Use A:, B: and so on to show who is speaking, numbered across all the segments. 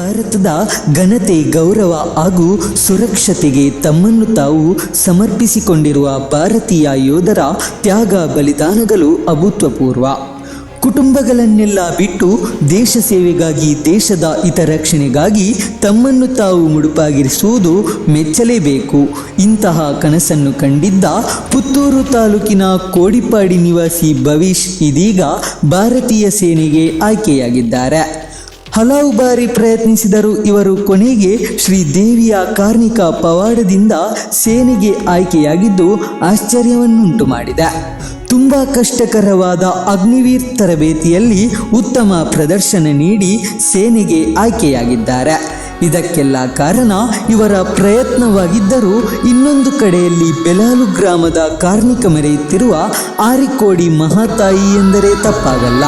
A: ಭಾರತದ ಘನತೆ, ಗೌರವ ಹಾಗೂ ಸುರಕ್ಷತೆಗೆ ತಮ್ಮನ್ನು ತಾವು ಸಮರ್ಪಿಸಿಕೊಂಡಿರುವ ಭಾರತೀಯ ಯೋಧರ ತ್ಯಾಗ, ಬಲಿದಾನಗಳು ಅಭೂತಪೂರ್ವ. ಕುಟುಂಬಗಳನ್ನೆಲ್ಲ ಬಿಟ್ಟು ದೇಶ ಸೇವೆಗಾಗಿ, ದೇಶದ ಹಿತರಕ್ಷಣೆಗಾಗಿ ತಮ್ಮನ್ನು ತಾವು ಮುಡುಪಾಗಿರಿಸುವುದು ಮೆಚ್ಚಲೇಬೇಕು. ಇಂತಹ ಕನಸನ್ನು ಕಂಡಿದ್ದ ಪುತ್ತೂರು ತಾಲೂಕಿನ ಕೋಡಿಪಾಡಿ ನಿವಾಸಿ ಭವಿಷ್ ಇದೀಗ ಭಾರತೀಯ ಸೇನೆಗೆ ಆಯ್ಕೆಯಾಗಿದ್ದಾರೆ. ಹಲವು ಬಾರಿ ಪ್ರಯತ್ನಿಸಿದರೂ ಇವರು ಕೊನೆಗೆ ಶ್ರೀದೇವಿಯ ಕಾರ್ಮಿಕ ಪವಾಡದಿಂದ ಸೇನೆಗೆ ಆಯ್ಕೆಯಾಗಿದ್ದು ಆಶ್ಚರ್ಯವನ್ನುಂಟು ಮಾಡಿದೆ. ತುಂಬ ಕಷ್ಟಕರವಾದ ಅಗ್ನಿವೀರ್ ತರಬೇತಿಯಲ್ಲಿ ಉತ್ತಮ ಪ್ರದರ್ಶನ ನೀಡಿ ಸೇನೆಗೆ ಆಯ್ಕೆಯಾಗಿದ್ದಾರೆ. ಇದಕ್ಕೆಲ್ಲ ಕಾರಣ ಇವರ ಪ್ರಯತ್ನವಾಗಿದ್ದರೂ ಇನ್ನೊಂದು ಕಡೆಯಲ್ಲಿ ಬೆಲಾಲು ಗ್ರಾಮದ ಕಾರ್ಮಿಕ ಮೆರೆಯುತ್ತಿರುವ ಆರಿಕೋಡಿ ಮಹಾತಾಯಿ ಎಂದರೆ ತಪ್ಪಾಗಲ್ಲ.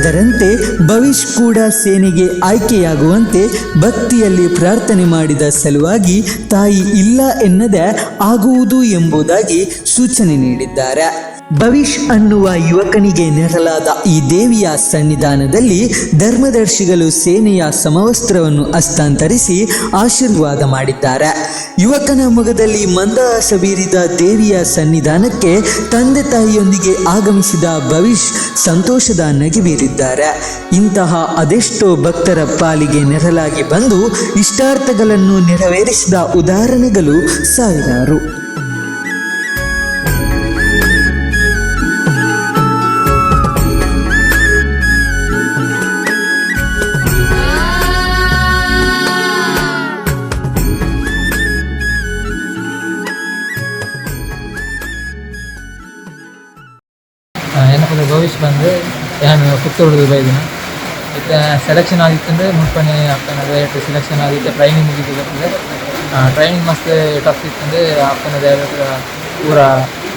A: ಅದರಂತೆ ಭವಿಷ್ ಕೂಡ ಸೇನೆಗೆ ಆಯ್ಕೆಯಾಗುವಂತೆ ಭಕ್ತಿಯಲ್ಲಿ ಪ್ರಾರ್ಥನೆ ಮಾಡಿದ ಸಲುವಾಗಿ ತಾಯಿ ಇಲ್ಲ ಎನ್ನದೆ ಆಗುವುದು ಎಂಬುದಾಗಿ ಸೂಚನೆ ನೀಡಿದ್ದಾರೆ. ಭವಿಷ್ ಅನ್ನುವ ಯುವಕನಿಗೆ ನೆರಲಾದ ಈ ದೇವಿಯ ಸನ್ನಿಧಾನದಲ್ಲಿ ಧರ್ಮದರ್ಶಿಗಳು ಸೇನೆಯ ಸಮವಸ್ತ್ರವನ್ನು ಹಸ್ತಾಂತರಿಸಿ ಆಶೀರ್ವಾದ ಮಾಡಿದ್ದಾರೆ. ಯುವಕನ ಮೊಗದಲ್ಲಿ ಮಂದಹಾಸ ಬೀರಿದ ದೇವಿಯ ಸನ್ನಿಧಾನಕ್ಕೆ ತಂದೆ ತಾಯಿಯೊಂದಿಗೆ ಆಗಮಿಸಿದ ಭವಿಷ್ ಸಂತೋಷದ ನಗೆ ಬೀರಿದ್ದಾರೆ. ಇಂತಹ ಅದೆಷ್ಟೋ ಭಕ್ತರ ಪಾಲಿಗೆ ನೆರಳಾಗಿ ಬಂದು ಇಷ್ಟಾರ್ಥಗಳನ್ನು ನೆರವೇರಿಸಿದ ಉದಾಹರಣೆಗಳು ಸಾವಿರಾರು.
B: ಏನಪ್ಪ ಭವಿಷ್ ಬಂದು ನಾನು ಪುತ್ತೂರು ಬೈದಿನ ಇತ್ತೆ ಸೆಲೆಕ್ಷನ್ ಆಗಿತ್ತಂದ್ರೆ ಮುಂಚೆ ಅಪ್ಪನದ ಎಷ್ಟು ಸೆಲೆಕ್ಷನ್ ಆಗಿತ್ತು ಟ್ರೈನಿಂಗ್ ಮುಗಿದಿರ್ತದೆ ಟ್ರೈನಿಂಗ್ ಮಸ್ತ್ ಟಫ್ ಇತ್ತಂದ್ರೆ ಅಪ್ಪನದ ಪೂರ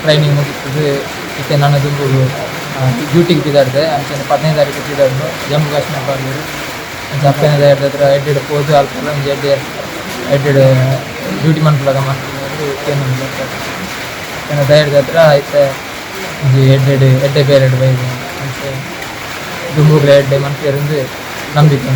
B: ಟ್ರೈನಿಂಗ್ ಮುಗಿತದೆ. ಮತ್ತು ನಾನು ದುಂಬು ಡ್ಯೂಟಿಗೆ ಬಿದ್ದಾಡಿದೆ. ಅಂಚೆ ಹದಿನೈದು ತಾರೀಕು ಬಿದ್ದಾಡ್ದು. ಜಮ್ಮು ಕಾಶ್ಮೀರ ಬಂದರು ಅಂಚೆ ಅಪ್ಪನದ ಹತ್ರ ಎಡ್ಡೆಡ್ ಪೋದು ಅಲ್ಪ ಒಂದು ಎಡ್ಡೆ ಎಡ್ಡೆಡ್ ಡ್ಯೂಟಿ ಮನ್ಪುಲಾಗ ಮಾಡ್ತಿದ್ರು ಏನು ದಯದ ಹತ್ರ ಐತೆ எட்டு எட்டு பேர் எட்டு பைக் டுமுக்கில் எட்டு மனசு இருந்து நம்பிக்கை